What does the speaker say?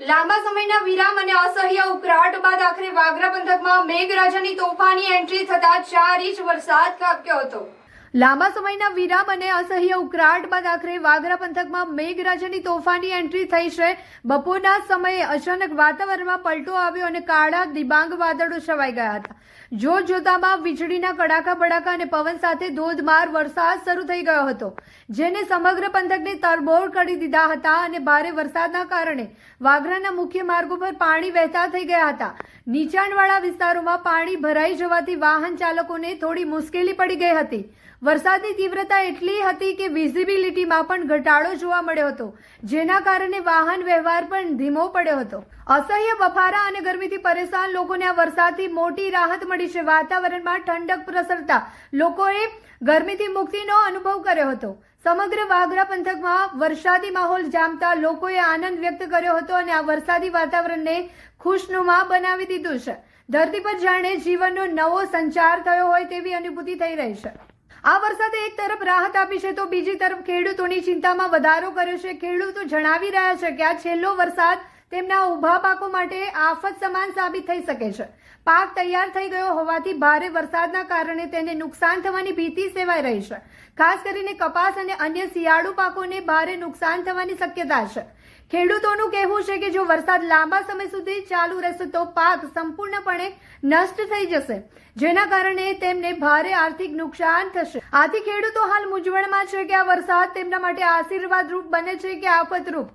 લાંબા સમયના વિરામ અને અસહ્ય ઉકળાટ બાદ આખરે વાગરા પંથકમાં મેઘરાજાની તોફાની એન્ટ્રી થતા ચાર ઇંચ વરસાદ ખાબક્યો હતો. લાંબા સમયના વિરામ અને અસહ્ય ઉકળાટ બાદ આખરે વાગરા પંથકમાં મેઘરાજાની તોફાની એન્ટ્રી થઈ છે. બપોરના સમયે અચાનક વાતાવરણમાં પલટો આવ્યો અને કાળા દિબાંગ વાદળો છવાઈ ગયા હતા. જોત જોતામાં વીજળીના કડાકા બડાકા અને પવન સાથે ધોધમાર વરસાદ શરૂ થઈ ગયો હતો, જેને સમગ્ર પંથકને તરબોળ કરી દીધા હતા અને ભારે વરસાદના કારણે વાગરાના મુખ્ય માર્ગો પર પાણી વહેતા થઈ ગયા હતા. નીચાણવાળા વિસ્તારોમાં પાણી ભરાઈ જવાથી વાહન ચાલકોને થોડી મુશ્કેલી પડી ગઈ હતી. વરસાદની તીવ્રતા એટલી હતી કે વિઝિબિલિટીમાં પણ ઘટાડો જોવા મળ્યો હતો, જેના કારણે વાહન વ્યવહાર પણ ધીમો પડ્યો હતો. અસહ્ય બફારા અને ગરમીથી પરેશાન લોકોને આ વરસાદથી મોટી રાહત મળી છે. વાતાવરણમાં ઠંડક પ્રસરતા લોકોએ ગરમીથી મુક્તિનો અનુભવ કર્યો હતો. સમગ્ર વાગરા પંથકમાં વરસાદી માહોલ જામતા લોકોએ આનંદ વ્યક્ત કર્યો હતો અને આ વરસાદી વાતાવરણને ખુશનુમા બનાવી દીધું છે. ધરતી પર જાણે જીવનનો નવો સંચાર થયો હોય તેવી અનુભૂતિ થઈ રહી છે. આ વરસાદે એક તરફ રાહત આપી છે તો બીજી તરફ ખેડૂતોની ચિંતામાં વધારો કર્યો છે. ખેડૂતો જણાવી રહ્યા છે કે આ છેલ્લો વરસાદ તેમના ઊભા પાકો માટે આફત સમાન સાબિત થઈ શકે છે. પાક તૈયાર થઈ ગયો હોવાથી ભારે વરસાદના કારણે તેને નુકસાન થવાની ભીતિ સેવાઈ રહી છે. ખાસ કરીને કપાસ અને અન્ય શિયાળુ પાકોને ભારે નુકસાન થવાની શક્યતા છે. ખેડૂતોનું કહેવું છે કે જો વરસાદ લાંબા સમય સુધી ચાલુ રહેશે તો પાક સંપૂર્ણપણે નષ્ટ થઈ જશે, જેના કારણે તેમને ભારે આર્થિક નુકસાન થશે. આથી ખેડૂતો હાલ મૂંઝવણમાં છે કે આ વરસાદ તેમના માટે આશીર્વાદરૂપ બને છે કે આફતરૂપ?